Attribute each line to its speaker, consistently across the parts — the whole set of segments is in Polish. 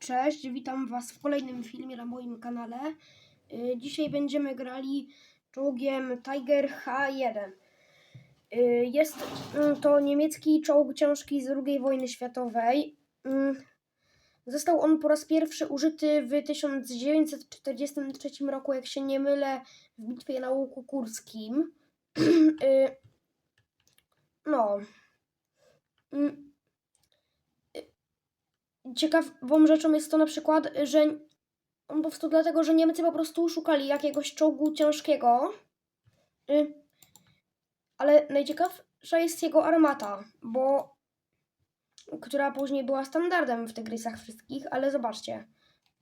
Speaker 1: Cześć, witam Was w kolejnym filmie na moim kanale. Y, Dzisiaj będziemy grali czołgiem Tiger H1. Y, Jest mm, to niemiecki czołg ciężki z II wojny światowej. Mm, Został on po raz pierwszy użyty w 1943 roku, jak się nie mylę, w bitwie na Łuku Kurskim. Y, No. Ciekawą rzeczą jest to na przykład, że on powstał dlatego, że Niemcy po prostu szukali jakiegoś czołgu ciężkiego. Y, Ale najciekawsza jest jego armata, bo która później była standardem w tygrysach wszystkich, ale zobaczcie.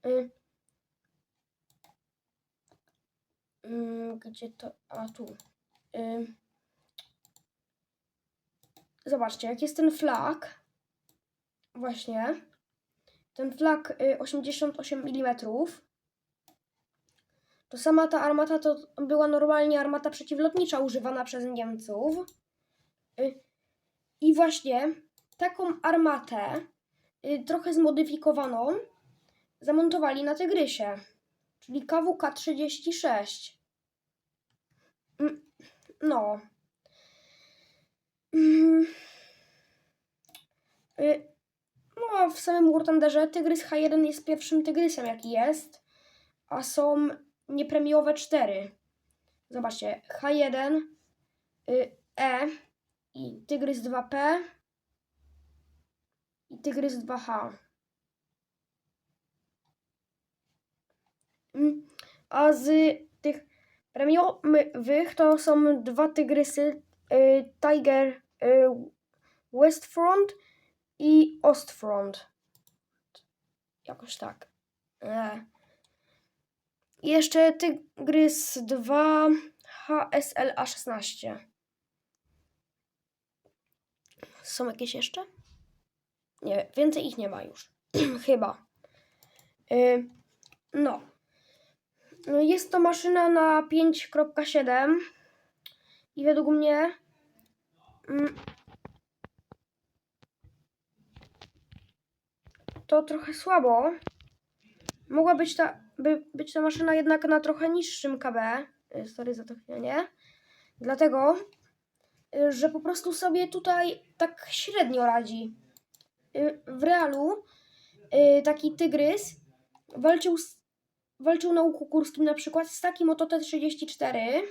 Speaker 1: Y, mm, Gdzie to? A tu. Y, Zobaczcie, jak jest ten flag. Właśnie ten flag y, 88 mm, to sama ta armata to była normalnie armata przeciwlotnicza używana przez Niemców. Y, I właśnie taką armatę, y, trochę zmodyfikowaną, zamontowali na Tygrysie, czyli KWK-36. Mm, No. Mm. No, w samym War Thunderze Tygrys H1 jest pierwszym Tygrysem, jaki jest, a są niepremiowe cztery. Zobaczcie, H1, y, E i Tygrys 2P i Tygrys 2H. Mm, A z tych premiowych to są dwa Tygrysy y, Tiger y, Westfront i Ostfront. Jakoś tak. E. I jeszcze Tygrys 2 HSLA 16. Są jakieś jeszcze? Nie, więcej ich nie ma już. Chyba. Y, no. No, Jest to maszyna na 5.7 i według mnie mm, to trochę słabo. Mogła być ta, by, być ta maszyna jednak na trochę niższym KB. Y, Sorry za to chwilę. Dlatego, y, że po prostu sobie tutaj tak średnio radzi. Y, W realu taki tygrys walczył, z, walczył na łuku kurskim na przykład z takim oto T-34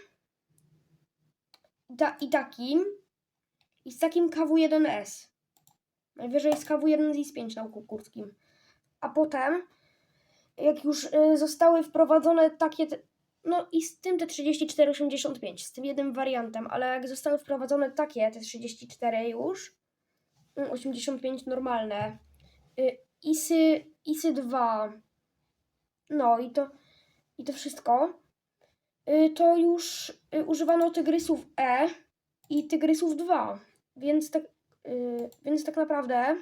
Speaker 1: i, ta, i takim i z takim KW-1S. Najwyżej z KW1 z IS-5 na łuku kurskim. A potem, jak już y, zostały wprowadzone takie, no i z tym te 3485, z tym jednym wariantem, ale jak zostały wprowadzone takie te 34 już, y, 85 normalne, y, ISy, ISy 2, no i to, i to wszystko, y, to już używano tygrysów E i tygrysów 2, więc tak, y, więc tak naprawdę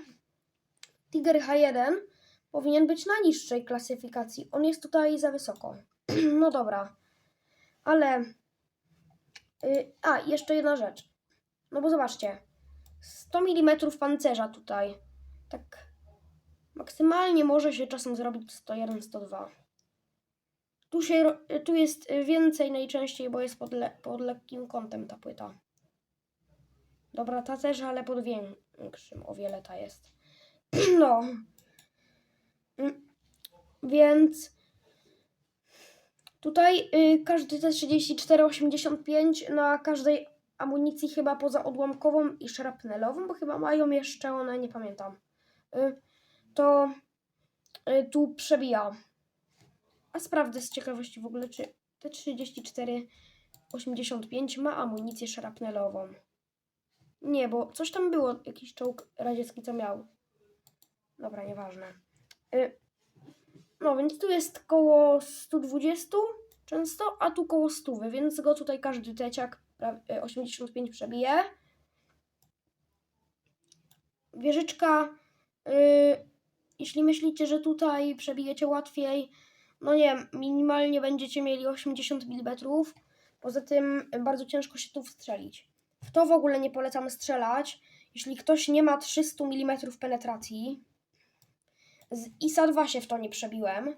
Speaker 1: Tiger H1 powinien być na niższej klasyfikacji. On jest tutaj za wysoko. no dobra. Ale. y, a, jeszcze jedna rzecz. No bo zobaczcie. 100 mm pancerza tutaj. Tak. Maksymalnie może się czasem zrobić 101, 102. Tu, się, tu jest więcej najczęściej, bo jest pod, le, pod lekkim kątem ta płyta. Dobra, ta też, ale pod większym o wiele ta jest. No. Mm, Więc tutaj y, każdy T3485 na każdej amunicji chyba poza odłamkową i szrapnelową, bo chyba mają jeszcze one, nie pamiętam. Y, to y, tu przebija. A sprawdzę z ciekawości w ogóle, czy T3485 ma amunicję szrapnelową. Nie, bo coś tam było, jakiś czołg radziecki co miał. Dobra, nieważne. Y, no, więc tu jest koło 120 często, a tu koło 100, więc go tutaj każdy teciak pra- y, 85 przebije. Wieżyczka, y, jeśli myślicie, że tutaj przebijecie łatwiej, no nie wiem, minimalnie będziecie mieli 80 mm. Poza tym bardzo ciężko się tu wstrzelić. W to w ogóle nie polecam strzelać, jeśli ktoś nie ma 300 mm penetracji, z ISA 2 się w to nie przebiłem.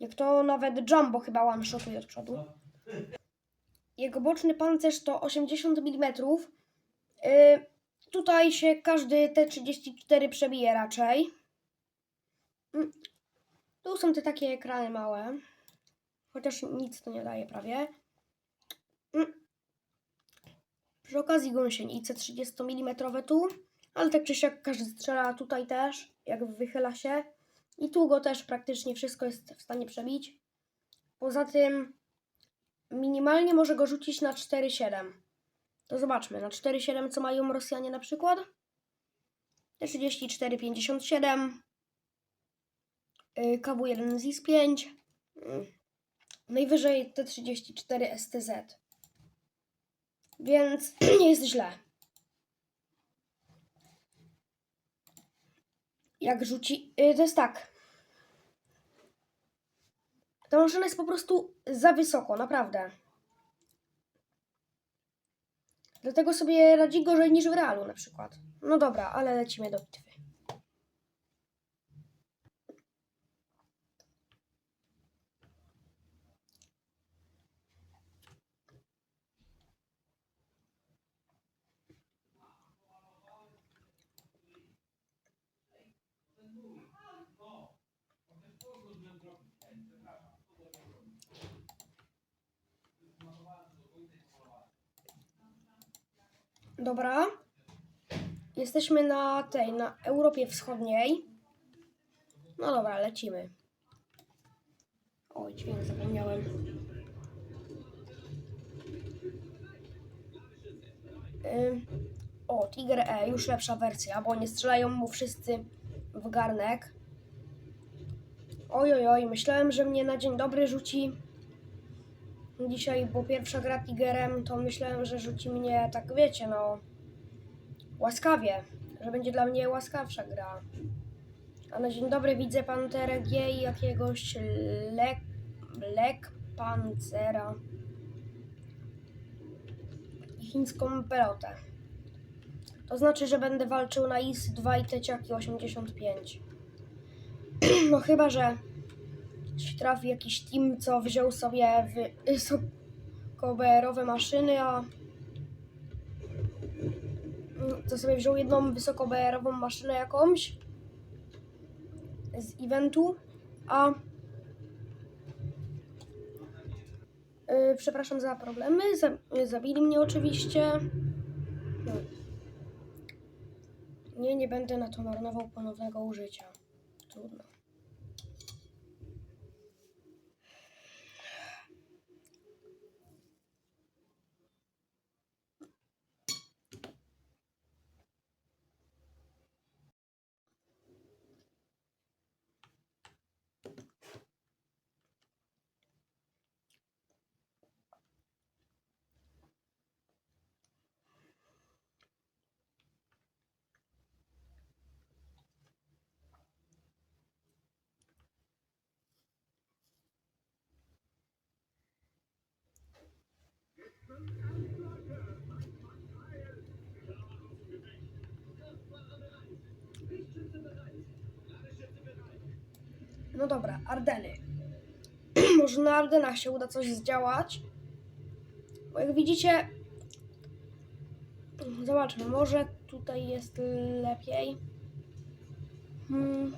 Speaker 1: Jak to nawet Jumbo chyba one-shotuje od przodu. Jego boczny pancerz to 80 mm. Yy, tutaj się każdy T34 przebije raczej. Mm. Tu są te takie ekrany małe. Chociaż nic to nie daje prawie. Mm. Przy okazji gąsienice 30 mm tu. Ale tak czy siak każdy strzela tutaj też, jak wychyla się. I tu go też praktycznie wszystko jest w stanie przebić. Poza tym minimalnie może go rzucić na 4,7. To zobaczmy, na 4,7 co mają Rosjanie na przykład? T34, 57. y, KW1 ZIS 5. mm, Najwyżej T34 STZ. Więc nie jest źle. Jak rzuci. y, To jest tak. Ta maszyna jest po prostu za wysoko, naprawdę. Dlatego sobie radzi gorzej niż w realu na przykład. No dobra, ale lecimy do bitwy. Dobra. Jesteśmy na tej, na Europie Wschodniej. No dobra, lecimy. Oj, dźwięk zapomniałem. Ym, o, Tiger E, już lepsza wersja, bo nie strzelają mu wszyscy w garnek. Oj, oj, oj, myślałem, że mnie na dzień dobry rzuci dzisiaj, bo pierwsza gra Tigerem, to myślałem, że rzuci mnie tak, wiecie, no, łaskawie, że będzie dla mnie łaskawsza gra. A na dzień dobry widzę Panterę G i jakiegoś lek, lek pancera i chińską pelotę. To znaczy, że będę walczył na IS-2 i Teciaki 85. No chyba, że trafi jakiś team, co wziął sobie wysokoBR-owe maszyny, a co sobie wziął jedną wysokoBR-ową maszynę jakąś z eventu, a Yy, przepraszam za problemy, za, zabili mnie oczywiście. No. Nie, nie będę na to marnował ponownego użycia. Trudno. No dobra, Ardeny. Może na Ardenach się uda coś zdziałać. Bo jak widzicie, zobaczmy, może tutaj jest lepiej. Hmm.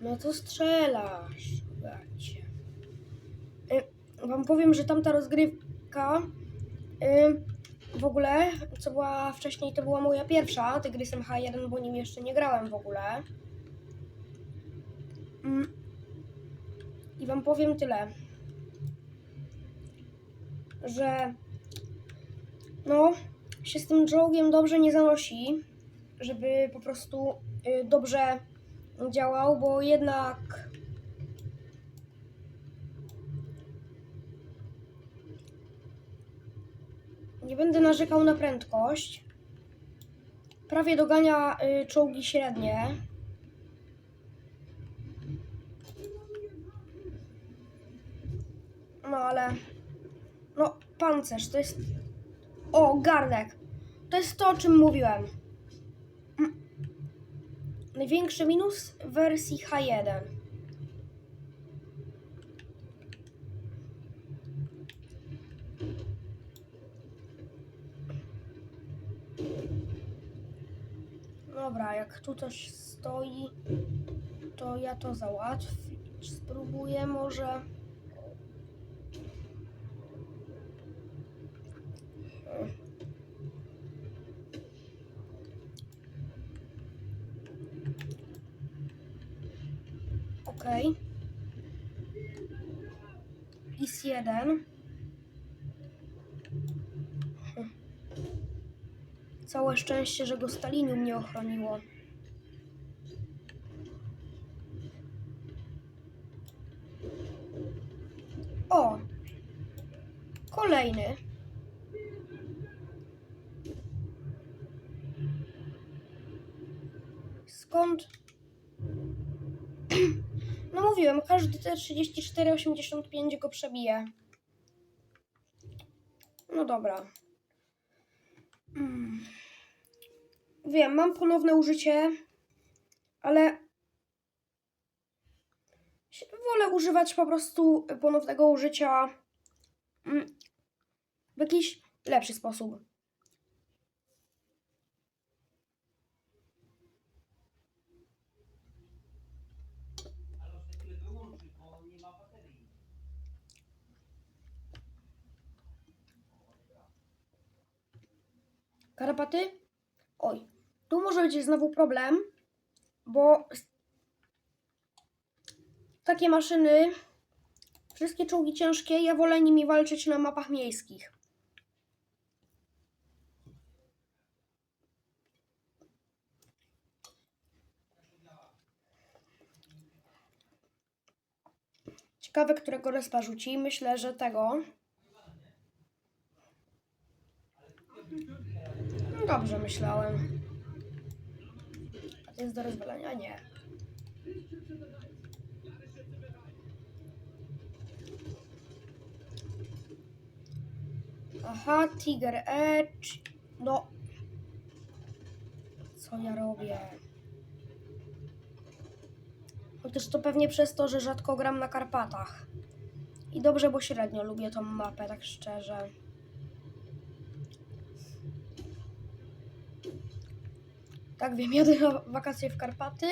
Speaker 1: No to strzelasz, bracie. Y, wam powiem, że tamta rozgrywka y, w ogóle, co była wcześniej, to była moja pierwsza Tygrysem H1, bo nim jeszcze nie grałem w ogóle. Mm. I wam powiem tyle, że no, się z tym czołgiem dobrze nie zanosi, żeby po prostu y, dobrze działał, bo jednak będę narzekał na prędkość. Prawie dogania y, czołgi średnie. No ale no pancerz to jest o garnek. to jest to, o czym mówiłem. Mm. Największy minus wersji H1. Dobra, jak tu coś stoi, to ja to załatwić spróbuję może. Okej. IS 1. Całe szczęście, że go Stalinium nie ochroniło. O! Kolejny. Skąd? No mówiłem, każdy te 34,85 go przebije. No dobra. Mm. Wiem, mam ponowne użycie, ale wolę używać po prostu ponownego użycia mm, w jakiś lepszy sposób. Karpaty? Oj, tu może być znowu problem, bo takie maszyny, wszystkie czołgi ciężkie, ja wolę nimi walczyć na mapach miejskich. Ciekawe, którego respa rzuci. Myślę, że tego. No dobrze myślałem. Jest do rozwalenia? Nie. Aha, Tiger Edge. No. Co ja robię? Chociaż to pewnie przez to, że rzadko gram na Karpatach. I dobrze, bo średnio lubię tą mapę, tak szczerze. Tak, wiem, jadę na wakacje w Karpaty.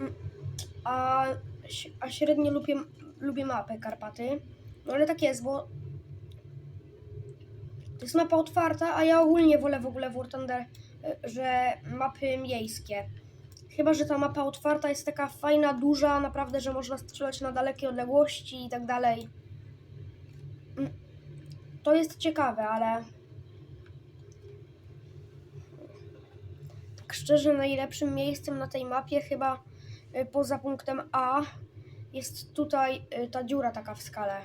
Speaker 1: Mm, A, a średnio lubię, lubię mapę Karpaty. No ale tak jest, bo to jest mapa otwarta, a ja ogólnie wolę w ogóle w War Thunder, y, że mapy miejskie. Chyba, że ta mapa otwarta jest taka fajna, duża, naprawdę, że można strzelać na dalekie odległości i tak dalej. Mm, To jest ciekawe, ale szczerze najlepszym miejscem na tej mapie chyba y, poza punktem A jest tutaj y, ta dziura taka w skale.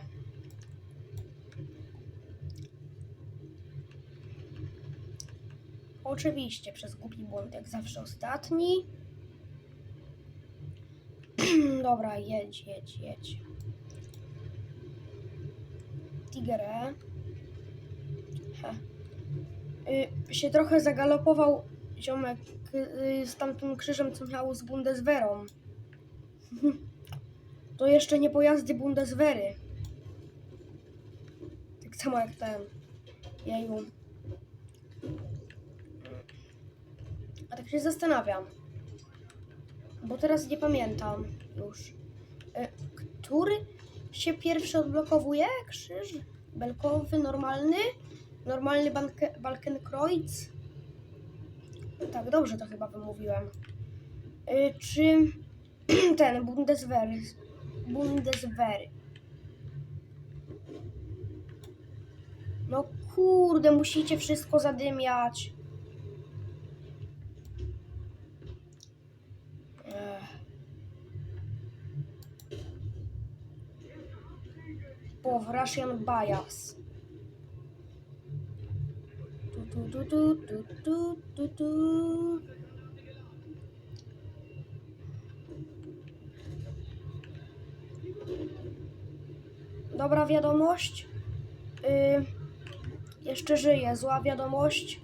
Speaker 1: Oczywiście przez głupi błąd jak zawsze ostatni. Dobra, jedź, jedź, jedź. Tigre. He. Y, się trochę zagalopował ziomek y, z tamtym krzyżem, co miał z Bundeswehrą. To jeszcze nie pojazdy Bundeswehry. Tak samo jak ten. Jeju. A tak się zastanawiam. Bo teraz nie pamiętam już. E, Który się pierwszy odblokowuje? Krzyż? Belkowy, normalny? Normalny Balkenkreuz? Tak, dobrze to chyba wymówiłem. E, Czy ten Bundeswehr? Bundeswehr. No kurde, musicie wszystko zadymiać. Ech. Russian bias. Tu, tu, tu, tu. Dobra wiadomość. Y, Jeszcze żyje. Zła wiadomość.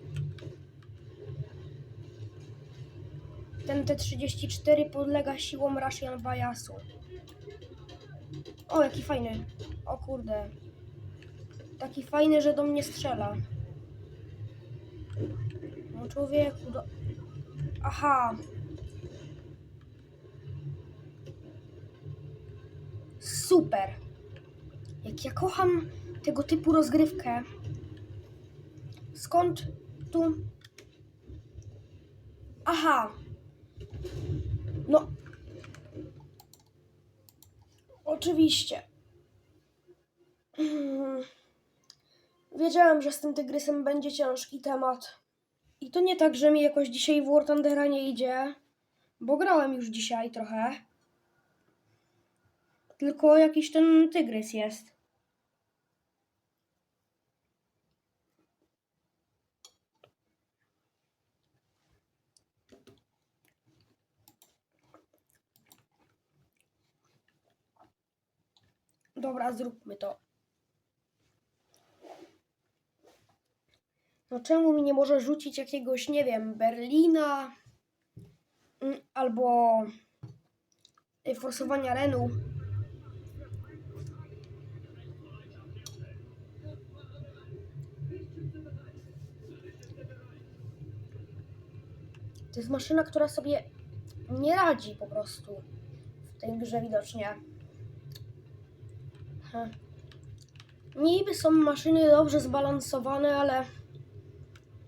Speaker 1: Ten T-34 podlega siłom Russian Bajasu. O, jaki fajny. O kurde. Taki fajny, że do mnie strzela. No człowieku, do... Aha. Super. Jak ja kocham tego typu rozgrywkę. Skąd tu... Aha. No. Oczywiście. Wiedziałem, że z tym tygrysem będzie ciężki temat. I to nie tak, że mi jakoś dzisiaj w War Thundera nie idzie, bo grałem już dzisiaj trochę. Tylko jakiś ten tygrys jest. Dobra, zróbmy to. No czemu mi nie może rzucić jakiegoś, nie wiem, Berlina mm, albo y, forsowania Renu? To jest maszyna, która sobie nie radzi po prostu w tej grze widocznie. Heh. Niby są maszyny dobrze zbalansowane, ale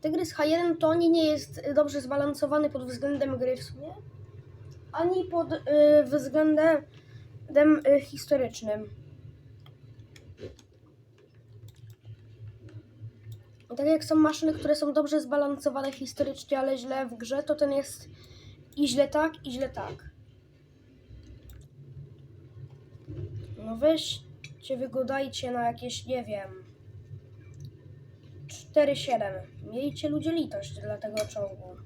Speaker 1: Tygrys H1 to ani nie jest dobrze zbalansowany pod względem gry w sumie, ani pod y, względem y, historycznym. Tak jak są maszyny, które są dobrze zbalansowane historycznie, ale źle w grze, to ten jest i źle tak, i źle tak. No weźcie, wygodajcie na jakieś, nie wiem, 4-7. Miejcie ludzie litość dla tego czołgu.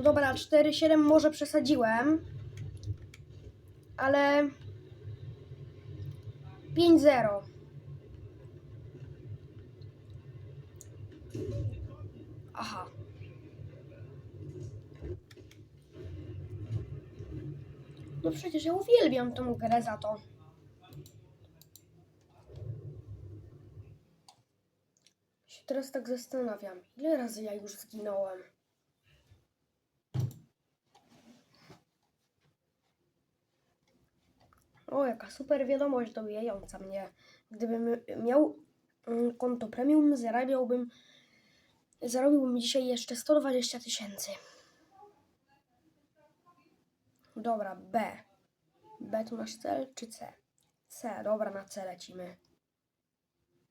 Speaker 1: No dobra, 4-7 może przesadziłem. Ale 5-0. Aha. No przecież ja uwielbiam tą grę za to. Się teraz tak zastanawiam, ile razy ja już zginąłem. O, jaka super wiadomość dobijająca mnie. Gdybym miał mm, konto premium, zarabiałbym, zarobiłbym dzisiaj jeszcze 120 tysięcy. Dobra, B. B to nasz cel, czy C? C, dobra, na C lecimy.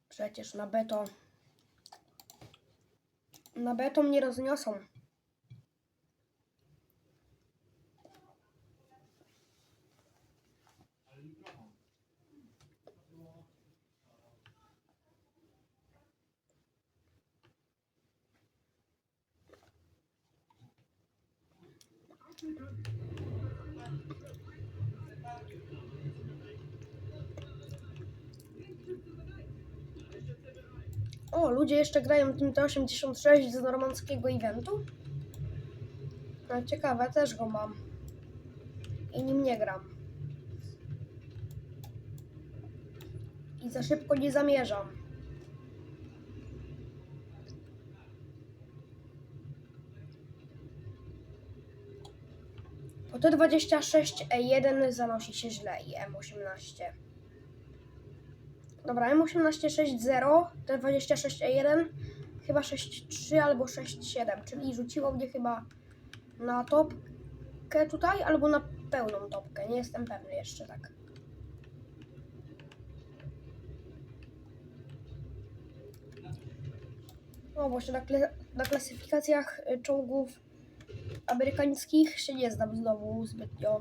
Speaker 1: Przecież na B to... Na B to mnie rozniosą. O, ludzie jeszcze grają tym T86 z normandzkiego eventu? No, ciekawe, też go mam. I nim nie gram. I za szybko nie zamierzam. O T26E1 zanosi się źle i M18. Dobra, M18 6.0, T26E1 chyba 6.3 albo 6.7, czyli rzuciło mnie chyba na topkę tutaj albo na pełną topkę, nie jestem pewny jeszcze tak. No właśnie na, kle- na klasyfikacjach y, czołgów amerykańskich się nie znam znowu zbytnio.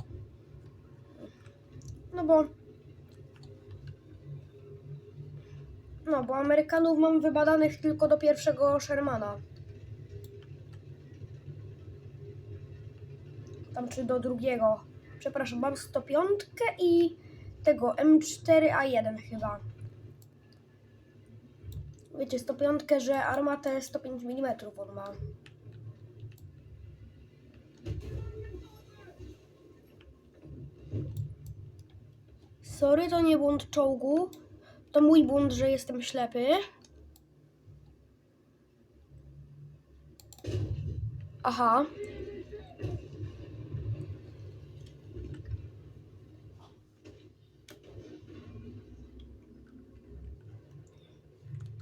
Speaker 1: No bo. No, bo Amerykanów mam wybadanych tylko do pierwszego Shermana. Tam czy do drugiego. Przepraszam, mam 105 i tego M4A1 chyba. Wiecie, 105, że armatę 105 mm on ma. Sorry, to nie błąd czołgu. To mój błąd, że jestem ślepy. Aha.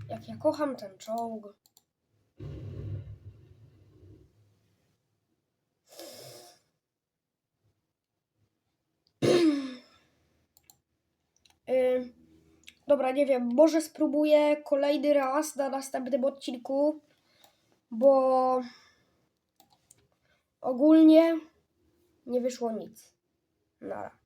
Speaker 1: Jak ja kocham ten czołg. Yy, dobra, nie wiem, może spróbuję kolejny raz na następnym odcinku, bo ogólnie nie wyszło nic. Nara.